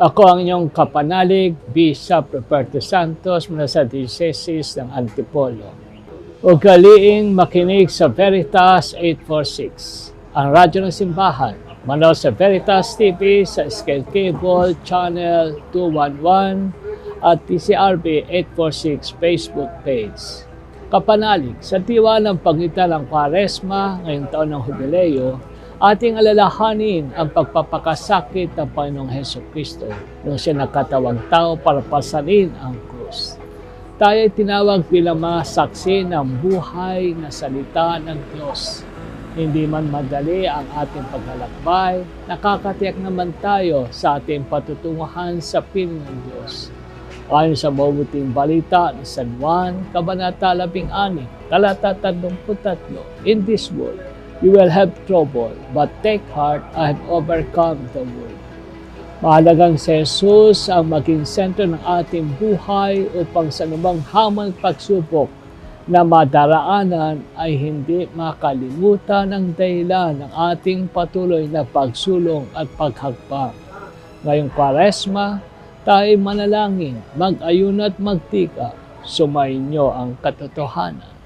Ako ang inyong kapanalig, Bishop Roberto Santos mula sa Diocese ng Antipolo. Ugaliing makinig sa Veritas 846, ang radyo ng simbahan. Manood sa Veritas TV sa Scale Cable Channel 211 at TCRB 846 Facebook page. Kapanalig, sa diwa ng pagitan ng Kwaresma ngayong taon ng Jubileo, ating alalahanin ang pagpapakasakit ng Panginoong Heso Kristo nung siya nagkatawang tao para pasanin ang krus. Tayo ay tinawag bilang mga saksi ng buhay na salita ng Diyos. Hindi man madali ang ating paglalakbay, nakakatiyak naman tayo sa ating patutunguhan sa piling ng Diyos. Ayon sa mabuting balita ni San Juan, Kabanata 16, Talata 33, In this world, you will have trouble, but take heart, I have overcome the world. Mahalagang si Jesus ang maging sentro ng ating buhay upang sa anumang hamon at pagsubok na madaraanan ay hindi makalimutan ang dahilan ng ating patuloy na pagsulong at paghagpang. Ngayong kwaresma, tayo manalangin, mag-ayun at magtika, sumayin niyo ang katotohanan.